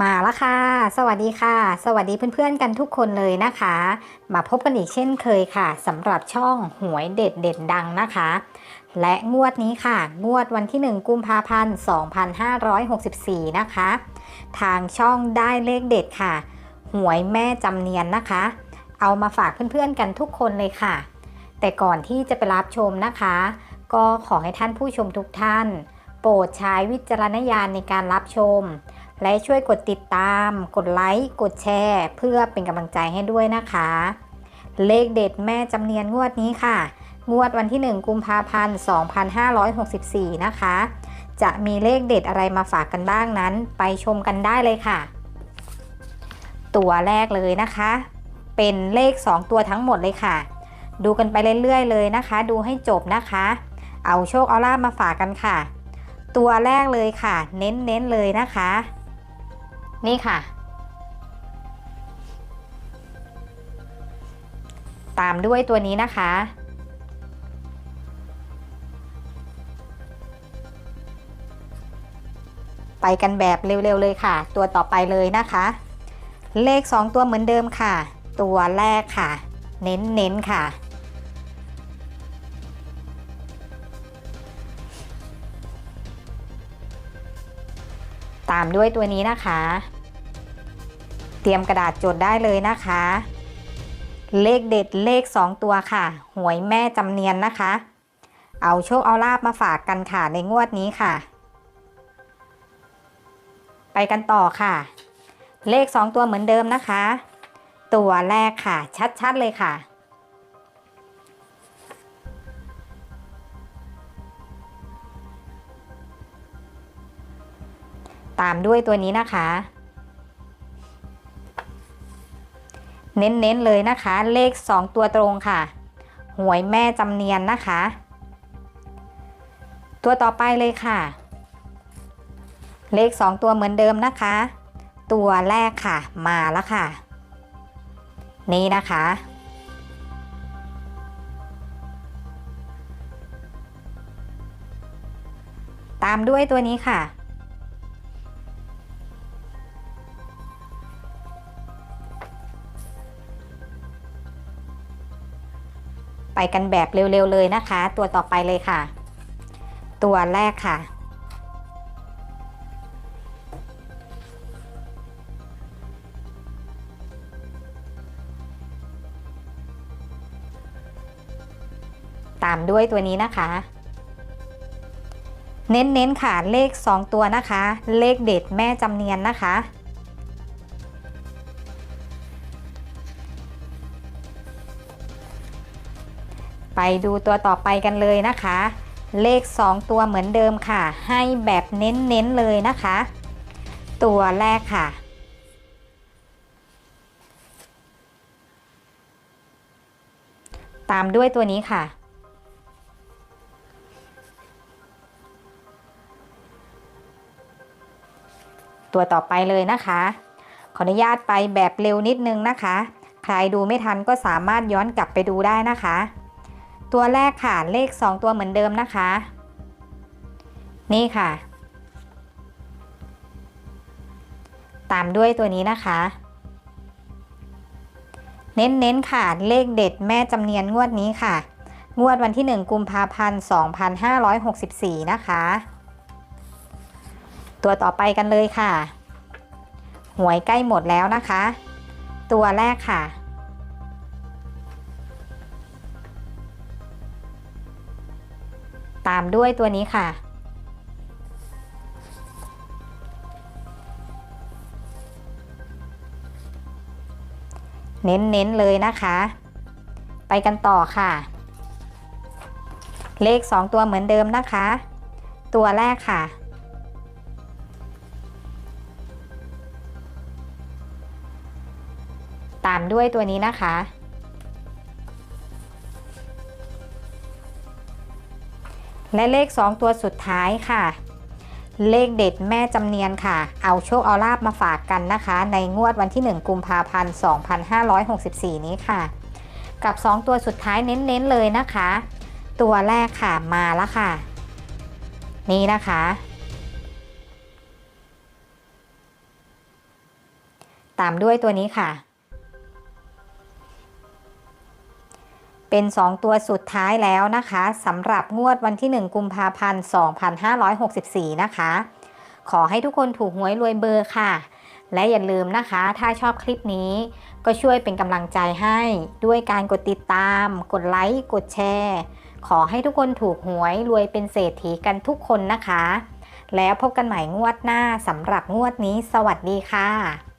มาแล้วค่ะ สวัสดีค่ะ สวัสดีเพื่อนๆกันทุกคนเลยนะคะ มาพบกันอีกเช่นเคยค่ะสำหรับช่องหวยเด็ดเด็ดดังนะคะ และงวดนี้ค่ะ งวดวันที่ 1 กุมภาพันธ์ 2564 นะคะ ทางช่องได้เลขเด็ดค่ะ หวยแม่จำเนียนนะคะ เอามาฝากเพื่อนๆกันทุกคนเลยค่ะ แต่ก่อนที่จะไปรับชมนะคะ ก็ขอให้ท่านผู้ชมทุกท่าน โปรดใช้วิจารณญาณในการรับชม และช่วยกดติดตาม กดไลค์ กดแชร์ เพื่อเป็นกำลังใจให้ด้วยนะคะ เลขเด็ดแม่จำเนียนงวดนี้ค่ะ งวดวันที่ 1 กุมภาพันธ์ 2564 นะคะ จะมีเลขเด็ดอะไรมาฝากกันบ้างนั้น ไปชมกันได้เลยค่ะ ตัวแรกเลยนะคะ เป็นเลข 2 ตัวทั้งหมดเลยค่ะ ดูกันไปเรื่อยๆเลยนะคะ ดูให้จบนะคะ เอาโชคเอาลาบมาฝากกันค่ะ ตัวแรกเลยค่ะ เน้นๆเลยนะคะ นี่ค่ะ ตามด้วยตัวนี้นะคะ ไปกันแบบเร็วๆเลยค่ะ ตัวต่อไปเลยนะคะ เลข 2 ตัวเหมือนเดิมค่ะ ตัวแรกค่ะ เน้นๆค่ะ ตามด้วยตัวนี้นะคะ เตรียมกระดาษจดได้เลยนะคะ เลขเด็ดเลข 2 ตัวค่ะ หวยแม่จำเนียนนะคะ เอาโชคเอาลาบมาฝากกันค่ะในงวดนี้ค่ะ ไปกันต่อค่ะ เลข 2 ตัวเหมือนเดิมนะคะ ตัวแรกค่ะ ชัดๆเลยค่ะ ตามด้วยตัวนี้นะคะ เน้นๆเลยนะคะ เลข 2 ตัวตรงค่ะ หวยแม่จำเนียนนะคะ ตัวต่อไปเลยค่ะ เลข 2 ตัวเหมือนเดิมนะคะ ตัวแรกค่ะมาแล้วค่ะ นี่นะคะตามด้วยตัวนี้ค่ะ กันแบบเร็วๆเลยนะคะ ตัวต่อไปเลยค่ะ ตัวแรกค่ะ ตามด้วยตัวนี้นะคะ เน้นๆค่ะเลข 2 ตัวนะคะ เลขเด็ดแม่จำเนียนนะคะ ไปดูตัวต่อไปกันเลยนะคะ เลข 2 ตัวเหมือนเดิมค่ะ ให้แบบเน้นๆเลยนะคะ ตัวแรกค่ะ ตามด้วยตัวนี้ค่ะ ตัวต่อไปเลยนะคะ ขออนุญาตไปแบบเร็วนิดนึงนะคะ ใครดูไม่ทันก็สามารถย้อนกลับไปดูได้นะคะ ตัวแรกค่ะเลข 2 ตัวเหมือนเดิมนะคะ นี่ค่ะ ตามด้วยตัวนี้นะคะ เน้นๆค่ะเลขเด็ดแม่จำเนียนงวดนี้ค่ะ งวดวันที่ 1 กุมภาพันธ์ 2564 นะคะ ตัวต่อไปกันเลยค่ะ หวยใกล้หมดแล้วนะคะ ตัวแรกค่ะ ตามด้วยตัวนี้ค่ะ เน้นๆเลยนะคะ ไปกันต่อค่ะ เลข 2 ตัวเหมือนเดิมนะคะ ตัวแรกค่ะตามด้วยตัวนี้นะคะ และเลข 2 ตัวสุดท้ายค่ะ เลขเด็ดแม่จำเนียนค่ะ เอาโชคเอาลาบมาฝากกันนะคะ ในงวดวันที่ 1 กุมภาพันธ์ 2564 นี้ค่ะ กับ 2 ตัวสุดท้ายเน้นๆเลยนะคะ ตัวแรกค่ะมาแล้วค่ะ นี่นะคะ ตามด้วยตัวนี้ค่ะ เป็น 2 ตัวสุดท้ายแล้วนะคะสำหรับงวดวันที่ 1 กุมภาพันธ์ 2564 นะคะ ขอให้ทุกคนถูกหวยรวยเบอร์ค่ะ และอย่าลืมนะคะ ถ้าชอบคลิปนี้ ก็ช่วยเป็นกำลังใจให้ด้วยการกดติดตาม กดไลค์ กดแชร์ ขอให้ทุกคนถูกหวยรวยเป็นเศรษฐีกันทุกคนนะคะ แล้วพบกันใหม่งวดหน้าสำหรับงวดนี้ สวัสดีค่ะ